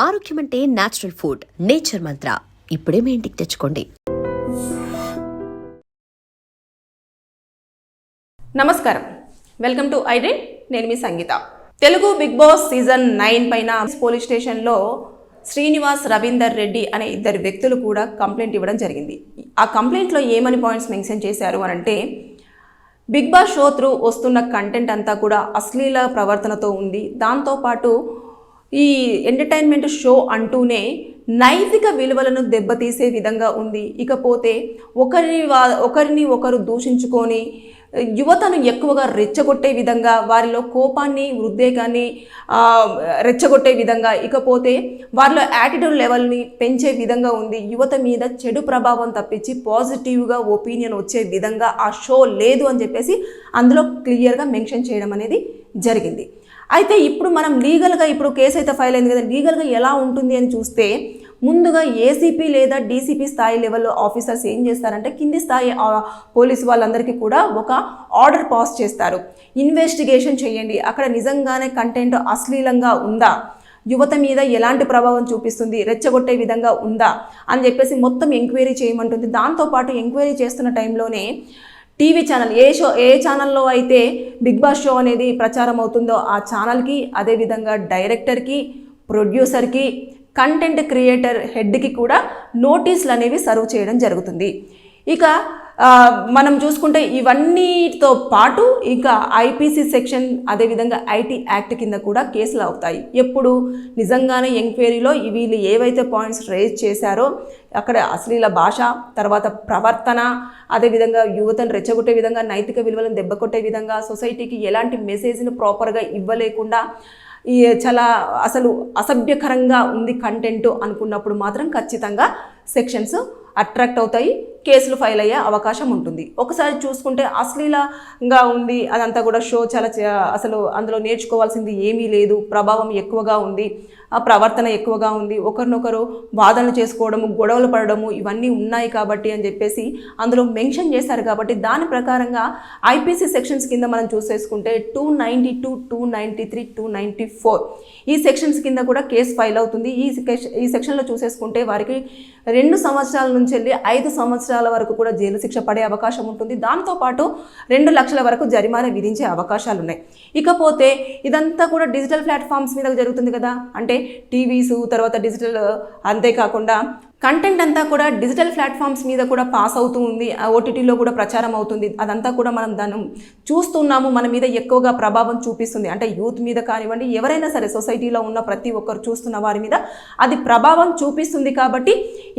ఆరోగ్యం అంటే natural food nature మంత్ర ఇప్పుడే మీ ఇంటికి తెచ్చుకోండి. నమస్కారం. వెల్కమ్ టు ఐడి నేను మీ Sangeetha. Telugu big boss season nine పైన పోలీస్ స్టేషన్లో శ్రీనివాస్ రవీందర్ రెడ్డి అనే ఇద్దరు వ్యక్తులు కూడా కంప్లైంట్ ఇవ్వడం జరిగింది. ఆ కంప్లైంట్లో ఏమని పాయింట్స్ మెన్షన్ చేశారు అని అంటే బిగ్ బాస్ షో త్రూ వస్తున్న కంటెంట్ అంతా కూడా అశ్లీల ప్రవర్తనతో ఉంది. దాంతోపాటు ఈ ఎంటర్టైన్మెంట్ షో అంటూనే నైతిక విలువలను దెబ్బతీసే విధంగా ఉంది. ఇకపోతే ఒకరిని వా ఒకరిని ఒకరు దూషించుకొని యువతను ఎక్కువగా రెచ్చగొట్టే విధంగా వారిలో కోపాన్ని ఉద్రేకాన్ని రెచ్చగొట్టే విధంగా ఇకపోతే వారిలో యాటిట్యూడ్ లెవెల్ని పెంచే విధంగా ఉంది. యువత మీద చెడు ప్రభావం తప్పించి పాజిటివ్గా ఒపీనియన్ వచ్చే విధంగా ఆ షో లేదు అని చెప్పేసి అందులో క్లియర్గా మెన్షన్ చేయడం అనేది జరిగింది. అయితే ఇప్పుడు మనం లీగల్గా ఇప్పుడు కేసు అయితే ఫైల్ అయింది కదా లీగల్గా ఎలా ఉంటుంది అని చూస్తే ముందుగా ఏసీపీ లేదా డీసీపీ స్థాయి లెవెల్ ఆఫీసర్స్ ఏం చేస్తారంటే కింది స్థాయి పోలీసు వాళ్ళందరికీ కూడా ఒక ఆర్డర్ పాస్ చేస్తారు. ఇన్వెస్టిగేషన్ చేయండి. అక్కడ నిజంగానే కంటెంట్ అశ్లీలంగా ఉందా? యువత మీద ఎలాంటి ప్రభావం చూపిస్తుంది? రెచ్చగొట్టే విధంగా ఉందా? అని చెప్పేసి మొత్తం ఎంక్వైరీ చేయమంటుంది. దాంతోపాటు ఎంక్వైరీ చేస్తున్న టైంలోనే టీవీ ఛానల్ ఏ షో ఏ ఛానల్లో అయితే బిగ్ బాస్ షో అనేది ప్రచారం అవుతుందో ఆ ఛానల్కి అదేవిధంగా డైరెక్టర్కి ప్రొడ్యూసర్కి కంటెంట్ క్రియేటర్ హెడ్కి కూడా నోటీసులు అనేవి సర్వ్ చేయడం జరుగుతుంది. ఇక మనం చూసుకుంటే ఇవన్నీతో పాటు ఇంకా ఐపీసీ సెక్షన్ అదేవిధంగా ఐటీ యాక్ట్ కింద కూడా కేసులు అవుతాయి. ఎప్పుడు నిజంగానే ఎంక్వైరీలో వీళ్ళు ఏవైతే పాయింట్స్ రేజ్ చేశారో అక్కడ అశ్లీల భాష తర్వాత ప్రవర్తన అదేవిధంగా యువతను రెచ్చగొట్టే విధంగా నైతిక విలువలను దెబ్బకొట్టే విధంగా సొసైటీకి ఎలాంటి మెసేజ్ను ప్రాపర్గా ఇవ్వలేకుండా ఈ చాలా అసలు అసభ్యకరంగా ఉంది కంటెంట్ అనుకున్నప్పుడు మాత్రం ఖచ్చితంగా సెక్షన్స్ అట్రాక్ట్ అవుతాయి. కేసులు ఫైల్ అయ్యే అవకాశం ఉంటుంది. ఒకసారి చూసుకుంటే అశ్లీలంగా ఉంది అదంతా కూడా షో చాలా అసలు అందులో నేర్చుకోవాల్సింది ఏమీ లేదు. ప్రభావం ఎక్కువగా ఉంది ఆ ప్రవర్తన ఎక్కువగా ఉంది. ఒకరినొకరు వాదనలు చేసుకోవడము గొడవలు పడడము ఇవన్నీ ఉన్నాయి కాబట్టి అని చెప్పేసి అందులో మెన్షన్ చేశారు కాబట్టి దాని ప్రకారంగా ఐపీసీ సెక్షన్స్ కింద మనం చూసేసుకుంటే two ninety two two ninety three two ninety four ఈ సెక్షన్స్ కింద కూడా కేసు ఫైల్ అవుతుంది. ఈ ఈ సెక్షన్లో చూసేసుకుంటే వారికి రెండు సంవత్సరాల నుంచి వెళ్ళి ఐదు సంవత్సరాల వరకు కూడా జైలు శిక్ష పడే అవకాశం ఉంటుంది. దాంతోపాటు రెండు లక్షల వరకు జరిమానా విధించే అవకాశాలు ఉన్నాయి ఇకపోతే ఇదంతా కూడా డిజిటల్ ప్లాట్ఫామ్స్ మీద జరుగుతుంది కదా. అంటే టీవీస్ తర్వాత డిజిటల్ అంతేకాకుండా కంటెంట్ అంతా కూడా డిజిటల్ ప్లాట్ఫామ్స్ మీద కూడా పాస్ అవుతూ ఉంది. ఓటీటీలో కూడా ప్రచారం అవుతుంది. అదంతా కూడా మనం దాన్ని చూస్తున్నాము. మన మీద ఎక్కువగా ప్రభావం చూపిస్తుంది. అంటే యూత్ మీద కానివ్వండి ఎవరైనా సరే సొసైటీలో ఉన్న ప్రతి ఒక్కరు చూస్తున్న వారి మీద అది ప్రభావం చూపిస్తుంది కాబట్టి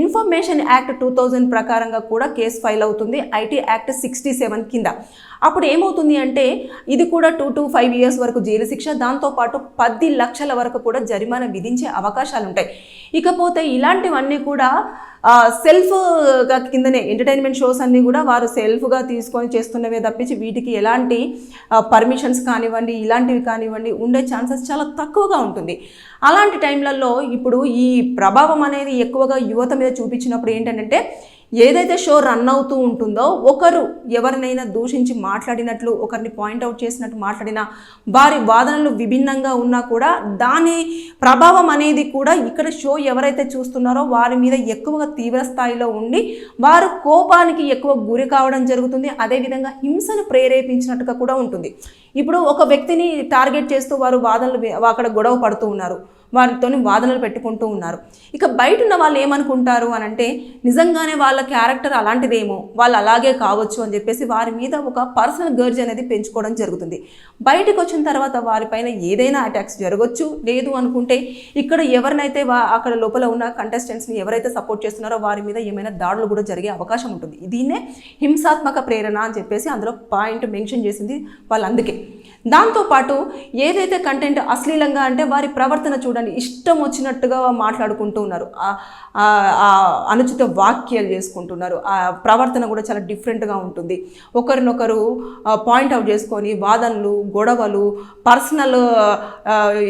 ఇన్ఫర్మేషన్ యాక్ట్ టూ థౌజండ్ ప్రకారంగా కూడా కేసు ఫైల్ అవుతుంది. ఐటీ యాక్ట్ సిక్స్టీ సెవెన్ కింద. అప్పుడు ఏమవుతుంది అంటే ఇది కూడా టూ టు ఫైవ్ ఇయర్స్ వరకు జైలు శిక్ష దాంతోపాటు పది లక్షల వరకు కూడా జరిమానా విధించే అవకాశాలు ఉంటాయి. ఇకపోతే ఇలాంటివన్నీ కూడా సెల్ఫ్గా కిందనే ఎంటర్టైన్మెంట్ షోస్ అన్నీ కూడా వారు సెల్ఫ్గా తీసుకొని చేస్తున్నవే తప్పించి వీటికి ఎలాంటి పర్మిషన్స్ కానివ్వండి ఇలాంటివి కానివ్వండి ఉండే ఛాన్సెస్ చాలా తక్కువగా ఉంటుంది. అలాంటి టైంలలో ఇప్పుడు ఈ ప్రభావం అనేది ఎక్కువగా యువత మీద చూపించినప్పుడు ఏంటంటే ఏదైతే షో రన్ అవుతూ ఉంటుందో ఒకరు ఎవరినైనా దూషించి మాట్లాడినట్లు ఒకరిని పాయింట్అవుట్ చేసినట్టు మాట్లాడినా వారి వాదనలు విభిన్నంగా ఉన్నా కూడా దాని ప్రభావం అనేది కూడా ఇక్కడ షో ఎవరైతే చూస్తున్నారో వారి మీద ఎక్కువగా తీవ్ర స్థాయిలో ఉండి వారు కోపానికి ఎక్కువ గురి కావడం జరుగుతుంది. అదేవిధంగా హింసను ప్రేరేపించినట్టుగా కూడా ఉంటుంది. ఇప్పుడు ఒక వ్యక్తిని టార్గెట్ చేస్తూ వారు వాదనలు అక్కడ గొడవ పడుతూ ఉన్నారు. వారితో వాదనలు పెట్టుకుంటూ ఉన్నారు. ఇక బయట ఉన్న వాళ్ళు ఏమనుకుంటారు అని అంటే నిజంగానే వాళ్ళ క్యారెక్టర్ అలాంటిదేమో వాళ్ళు అలాగే కావచ్చు అని చెప్పేసి వారి మీద ఒక పర్సనల్ గర్జ్ అనేది పెంచుకోవడం జరుగుతుంది. బయటకు వచ్చిన తర్వాత వారిపైన ఏదైనా అటాక్స్ జరగవచ్చు లేదు అనుకుంటే ఇక్కడ ఎవరినైతే వా అక్కడ లోపల ఉన్న కంటెస్టెంట్స్ని ఎవరైతే సపోర్ట్ చేస్తున్నారో వారి మీద ఏమైనా దాడులు కూడా జరిగే అవకాశం ఉంటుంది. దీన్నే హింసాత్మక ప్రేరణ అని చెప్పేసి అందులో పాయింట్ మెన్షన్ చేసింది వాళ్ళు అందుకే దాంతోపాటు ఏదైతే కంటెంట్ అశ్లీలంగా అంటే వారి ప్రవర్తన చూడండి ఇష్టం వచ్చినట్టుగా మాట్లాడుకుంటూ ఉన్నారు. ఆ అనుచిత వాక్యాలు చేసుకుంటున్నారు. ఆ ప్రవర్తన కూడా చాలా డిఫరెంట్గా ఉంటుంది. ఒకరినొకరు పాయింట్ అవుట్ చేసుకొని వాదనలు గొడవలు పర్సనల్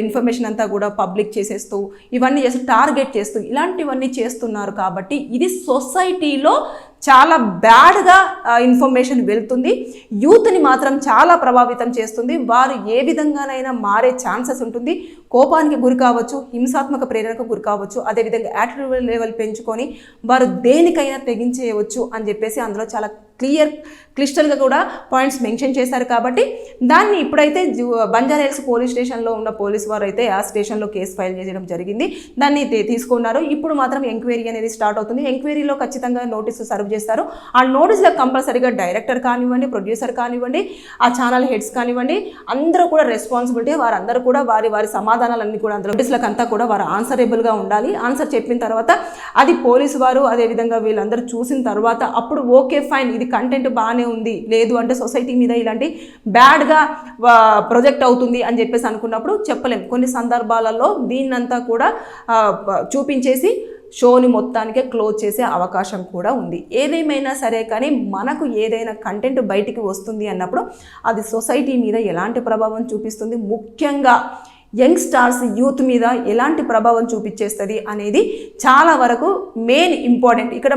ఇన్ఫర్మేషన్ అంతా కూడా పబ్లిక్ చేసేస్తూ ఇవన్నీ చేస్తూ టార్గెట్ చేస్తూ ఇలాంటివన్నీ చేస్తున్నారు కాబట్టి ఇది సొసైటీలో చాలా బ్యాడ్గా ఇన్ఫర్మేషన్ వెళ్తుంది. యూత్ని మాత్రం చాలా ప్రభావితం చేస్తుంది. వారు ఏ విధంగానైనా మారే ఛాన్సెస్ ఉంటుంది. కోపానికి గురి కావచ్చు హింసాత్మక ప్రేరణకు గురి కావచ్చు అదేవిధంగా యాటిట్యూడ్ లెవెల్ పెంచుకొని వారు దేనికైనా తెగించేయవచ్చు అని చెప్పేసి అందులో చాలా క్లియర్ క్లిస్టల్గా కూడా పాయింట్స్ మెన్షన్ చేశారు కాబట్టి దాన్ని ఇప్పుడైతే జు- బంజారా హిల్స్ పోలీస్ స్టేషన్లో ఉన్న పోలీస్ వారు అయితే ఆ స్టేషన్లో కేసు ఫైల్ చేయడం జరిగింది. దాన్ని తీసుకున్నారు. ఇప్పుడు మాత్రం ఎంక్వైరీ అనేది స్టార్ట్ అవుతుంది. ఎంక్వైరీలో ఖచ్చితంగా నోటీసు సర్వ్ చేస్తారు. ఆ నోటీస్లో కంపల్సరీగా డైరెక్టర్ కానివ్వండి ప్రొడ్యూసర్ కానివ్వండి ఆ ఛానల్ హెడ్స్ కానివ్వండి అందరూ కూడా రెస్పాన్సిబిలిటీ వారందరూ కూడా వారి వారి సమాధానాలన్నీ కూడా అందులో నోటీసులకు అంతా కూడా వారు ఆన్సరబుల్గా ఉండాలి. ఆన్సర్ చెప్పిన తర్వాత అది పోలీసు వారు అదేవిధంగా వీళ్ళందరూ చూసిన తర్వాత అప్పుడు ఓకే ఫైన్ ఇది కంటెంట్ బాగానే ఉంది. లేదు అంటే సొసైటీ మీద ఇలాంటి బ్యాడ్గా ప్రొజెక్ట్ అవుతుంది అని చెప్పేసి అనుకున్నప్పుడు చెప్పలేం. కొన్ని సందర్భాలలో దీన్నంతా కూడా చూపించేసి షోని మొత్తానికే క్లోజ్ చేసే అవకాశం కూడా ఉంది. ఏదేమైనా సరే కానీ మనకు ఏదైనా కంటెంట్ బయటికి వస్తుంది అన్నప్పుడు అది సొసైటీ మీద ఎలాంటి ప్రభావం చూపిస్తుంది? ముఖ్యంగా యంగ్ స్టార్స్ యూత్ మీద ఎలాంటి ప్రభావం చూపించేస్తుంది అనేది చాలా వరకు మెయిన్ ఇంపార్టెంట్. ఇక్కడ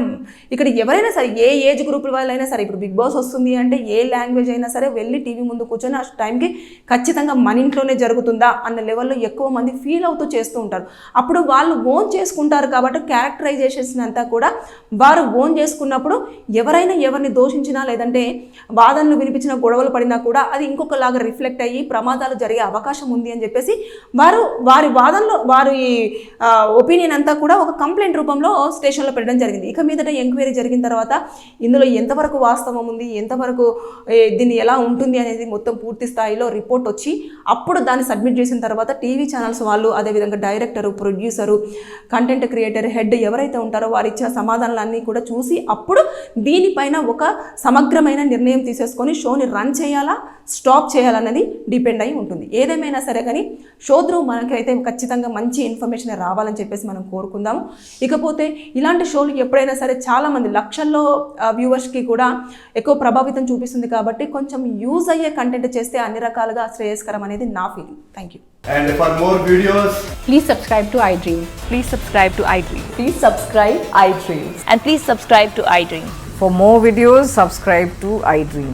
ఇక్కడ ఎవరైనా సరే ఏ ఏజ్ గ్రూప్ వాళ్ళైనా సరే ఇప్పుడు బిగ్ బాస్ వస్తుంది అంటే ఏ లాంగ్వేజ్ అయినా సరే వెళ్ళి టీవీ ముందు కూర్చొని ఆ టైంకి ఖచ్చితంగా మన ఇంట్లోనే జరుగుతుందా అన్న లెవెల్లో ఎక్కువ మంది ఫీల్ అవుతూ చేస్తూ ఉంటారు. అప్పుడు వాళ్ళు ఓన్ చేసుకుంటారు కాబట్టి క్యారెక్టరైజేషన్స్ అంతా కూడా వారు ఓన్ చేసుకున్నప్పుడు ఎవరైనా ఎవరిని దోషించినా లేదంటే వాదనలు వినిపించిన గొడవలు పడినా కూడా అది ఇంకొకలాగా రిఫ్లెక్ట్ అయ్యి ప్రమాదాలు జరిగే అవకాశం ఉంది అని చెప్పేసి వారు వారి వాదనలో వారి ఒపీనియన్ అంతా కూడా ఒక కంప్లైంట్ రూపంలో స్టేషన్లో పెట్టడం జరిగింది. ఇక మీదట ఎంక్వైరీ జరిగిన తర్వాత ఇందులో ఎంతవరకు వాస్తవం ఉంది ఎంతవరకు దీన్ని ఎలా ఉంటుంది అనేది మొత్తం పూర్తి స్థాయిలో రిపోర్ట్ వచ్చి అప్పుడు దాన్ని సబ్మిట్ చేసిన తర్వాత టీవీ ఛానల్స్ వాళ్ళు అదేవిధంగా director producer content creator head ఎవరైతే ఉంటారో వారు ఇచ్చిన సమాధానాలన్నీ కూడా చూసి అప్పుడు దీనిపైన ఒక సమగ్రమైన నిర్ణయం తీసేసుకొని షోని రన్ చేయాలా స్టాప్ చేయాలన్నది డిపెండ్ అయి ఉంటుంది. ఏదేమైనా సరే కానీ షో త్రూ మనకైతే ఖచ్చితంగా మంచి ఇన్ఫర్మేషన్ రావాలని చెప్పేసి మనం కోరుకుందాము ఇకపోతే ఇలాంటి షోలు ఎప్పుడైనా సరే చాలామంది లక్షల్లో వ్యూవర్స్కి కూడా ఎక్కువ ప్రభావితం చూపిస్తుంది కాబట్టి కొంచెం యూజ్ అయ్యే కంటెంట్ చేస్తే అన్ని రకాలుగా శ్రేయస్కరం అనేది నా feeling thank you And for more videos, Please subscribe to iDream. Please subscribe to iDream. Please subscribe iDream. And please subscribe to iDream. For more videos, subscribe to iDream.